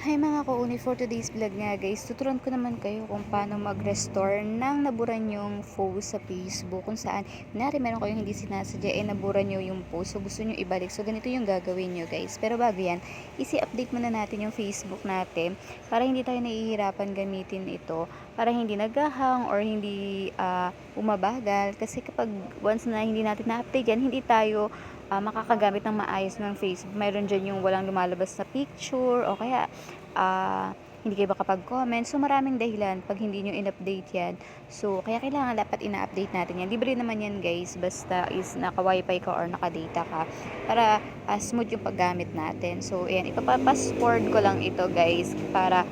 Hi mga kauni, for today's vlog nga guys, tuturuan ko naman kayo kung paano mag-restore ng naburan yung post sa Facebook kung saan, nari meron kayong hindi sinasadya, eh nabura nyo yung post, so gusto nyo ibalik. So ganito yung gagawin nyo guys. Pero bago yan, isi-update muna natin yung Facebook natin para hindi tayo nahihirapan gamitin ito, para hindi naghahang or hindi ah, umabagal. Kasi kapag once na hindi natin na-update yan, hindi tayo ah, makakagamit ng maayos ng Facebook. Mayroon dyan yung walang lumalabas na picture o kaya ah, hindi kayo makapag-comment. So, maraming dahilan pag hindi nyo in-update yan. So, kaya kailangan dapat ina-update natin yan. Libre naman yan guys, basta is naka-wifi ka or naka-data ka para ah, smooth yung paggamit natin. So, ayan, ipapapasword ko lang ito guys para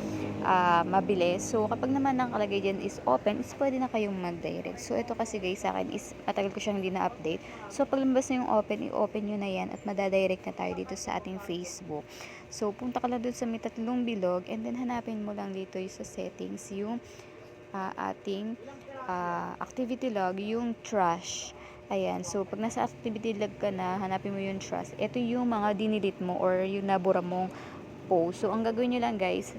ah, mabilis. So, kapag naman nakalagay dyan is open, is pwede na kayong mag-direct. So, ito kasi guys sa akin is matagal ko siyang hindi na-update. So, pag lumabas na yung open, i-open nyo na yan at madadirect na tayo dito sa ating Facebook. So, punta ka lang dun sa may tatlong bilog and then hanapin mo lang dito yung sa settings yung ah, ating ah, activity log, yung trash. Ayan, so pag nasa activity log ka na, hanapin mo yung trash. Ito yung mga dinilit mo or yung nabura mong post. So, ang gagawin nyo lang guys,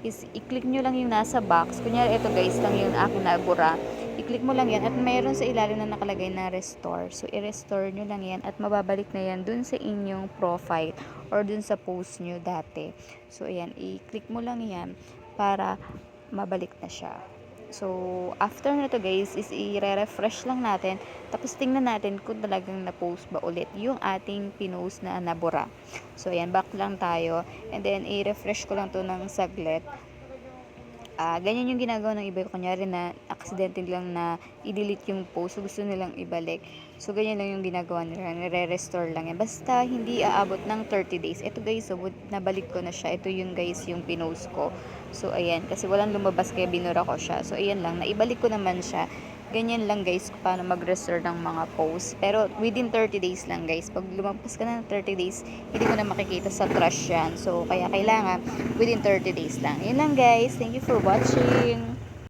is i-click nyo lang yung nasa box. Kunyari, ito guys, lang yung aking nabura. I-click mo lang yan at mayroon sa ilalim na nakalagay na restore. So, i-restore nyo lang yan at mababalik na yan dun sa inyong profile or dun sa post nyo dati. So, ayan, i-click mo lang yan para mabalik na siya. So, after na to guys, is i-refresh lang natin. Tapos, tingnan natin kung talagang na-post ba ulit yung ating pinost na nabura. So, ayan, back lang tayo. And then, i-refresh ko lang to ng saglit. Ah, ganyan yung ginagawa ng iba. Kunyari na accidental lang na i-delete yung post. So, gusto nilang ibalik. So, ganyan lang yung ginagawa nila. Nire-restore lang yan. Basta, hindi aabot ng 30 days. Ito guys, so, nabalik ko na siya. Ito yung guys, yung pinost ko. So, ayan. Kasi walang lumabas kaya binura ko siya. So, ayan lang. Naibalik ko naman siya. Ganyan lang guys kung paano mag-restore ng mga posts. Pero within 30 days lang guys. Pag lumampas ka na ng 30 days, hindi mo na makikita sa trash yan. So, kaya kailangan within 30 days lang. Yun lang guys. Thank you for watching.